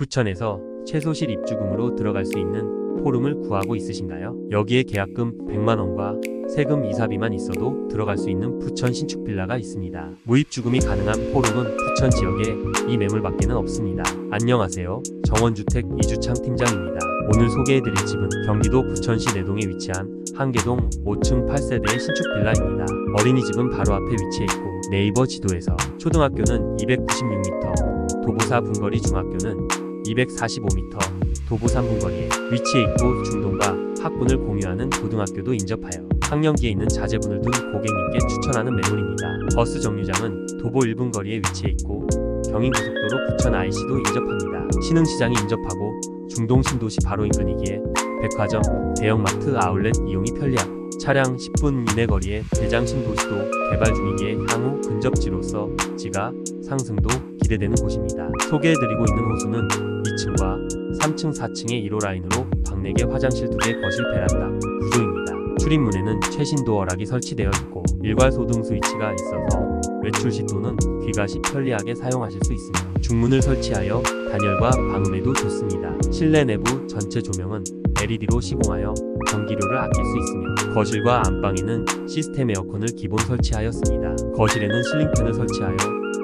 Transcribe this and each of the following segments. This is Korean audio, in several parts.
부천에서 최소실 입주금으로 들어갈 수 있는 포름을 구하고 있으신가요? 여기에 계약금 100만 원과 세금 이사비만 있어도 들어갈 수 있는 부천 신축 빌라가 있습니다. 무입주금이 가능한 포름은 부천 지역에 이 매물밖에는 없습니다. 안녕하세요. 정원주택 이주창 팀장입니다. 오늘 소개해드릴 집은 경기도 부천시 내동에 위치한 한계동 5층 8세대의 신축 빌라입니다. 어린이집은 바로 앞에 위치해 있고 네이버 지도에서 초등학교는 296m, 도보사 분거리 중학교는 245m, 도보 3분거리에 위치해 있고 중동과 학군을 공유하는 고등학교도 인접하여 학령기에 있는 자제분을 둔 고객님께 추천하는 매물입니다. 버스 정류장은 도보 1분 거리에 위치해 있고 경인고속도로 부천 IC도 인접합니다. 신흥시장이 인접하고 중동 신도시 바로 인근이기에 백화점, 대형마트 아울렛 이용이 편리하고 차량 10분 이내 거리에 대장 신 도시도 개발 중이기에 향후 근접지로서 지가 상승도 기대되는 곳입니다. 소개해드리고 있는 호수는 2층과 3층, 4층의 1호 라인으로 방 4개, 화장실 2개, 거실, 베란다 구조입니다. 출입문에는 최신 도어락이 설치되어 있고 일괄 소등 스위치가 있어서 외출 시 또는 귀가 시 편리하게 사용하실 수 있으며 중문을 설치하여 단열과 방음에도 좋습니다. 실내 내부 전체 조명은 LED로 시공하여 전기료를 아낄 수 있으며 거실과 안방에는 시스템 에어컨을 기본 설치하였습니다. 거실에는 실링팬을 설치하여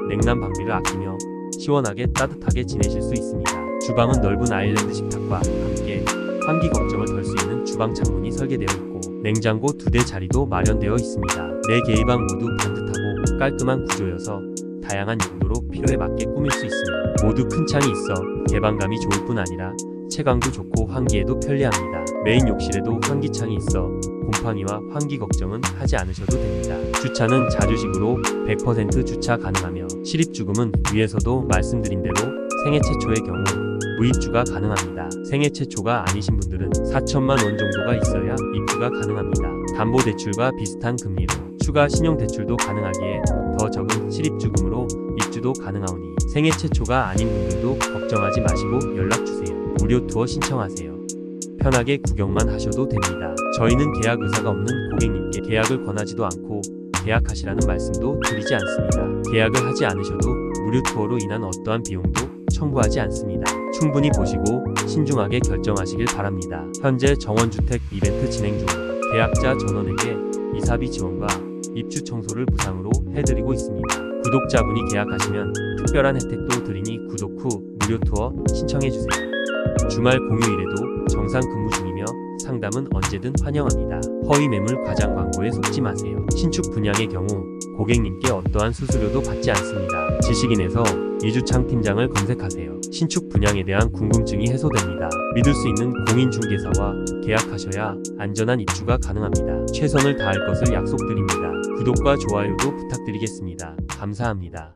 냉난 방비를 아끼며 시원하게 따뜻하게 지내실 수 있습니다. 주방은 넓은 아일랜드 식탁과 함께 환기 걱정을 덜 수 있는 주방 창문이 설계되어 있고 냉장고 두 대 자리도 마련되어 있습니다. 네 개의 방 모두 반듯하고 깔끔한 구조여서 다양한 용도로 필요에 맞게 꾸밀 수 있으며 모두 큰 창이 있어 개방감이 좋을 뿐 아니라 채광도 좋고 환기에도 편리합니다. 메인 욕실에도 환기창이 있어 곰팡이와 환기 걱정은 하지 않으셔도 됩니다. 주차는 자주식으로 100% 주차 가능하며 실입주금은 위에서도 말씀드린 대로 생애 최초의 경우 무입주가 가능합니다. 생애 최초가 아니신 분들은 4천만 원 정도가 있어야 입주가 가능합니다. 담보대출과 비슷한 금리로 추가 신용대출도 가능하기에 더 적은 실입주금으로 입주도 가능하오니 생애 최초가 아닌 분들도 걱정하지 마시고 연락주세요. 무료 투어 신청하세요. 편하게 구경만 하셔도 됩니다. 저희는 계약 의사가 없는 고객님께 계약을 권하지도 않고 계약하시라는 말씀도 드리지 않습니다. 계약을 하지 않으셔도 무료 투어로 인한 어떠한 비용도 청구하지 않습니다. 충분히 보시고 신중하게 결정하시길 바랍니다. 현재 정원주택 이벤트 진행 중 계약자 전원에게 이사비 지원과 입주 청소를 무상으로 해드리고 있습니다. 구독자분이 계약하시면 특별한 혜택도 드리니 구독 후 무료 투어 신청해주세요. 주말 공휴일에도 정상 근무 중이며 상담은 언제든 환영합니다. 허위 매물 과장 광고에 속지 마세요. 신축 분양의 경우 고객님께 어떠한 수수료도 받지 않습니다. 지식인에서 이주창 팀장을 검색하세요. 신축 분양에 대한 궁금증이 해소됩니다. 믿을 수 있는 공인중개사와 계약하셔야 안전한 입주가 가능합니다. 최선을 다할 것을 약속드립니다. 구독과 좋아요도 부탁드리겠습니다. 감사합니다.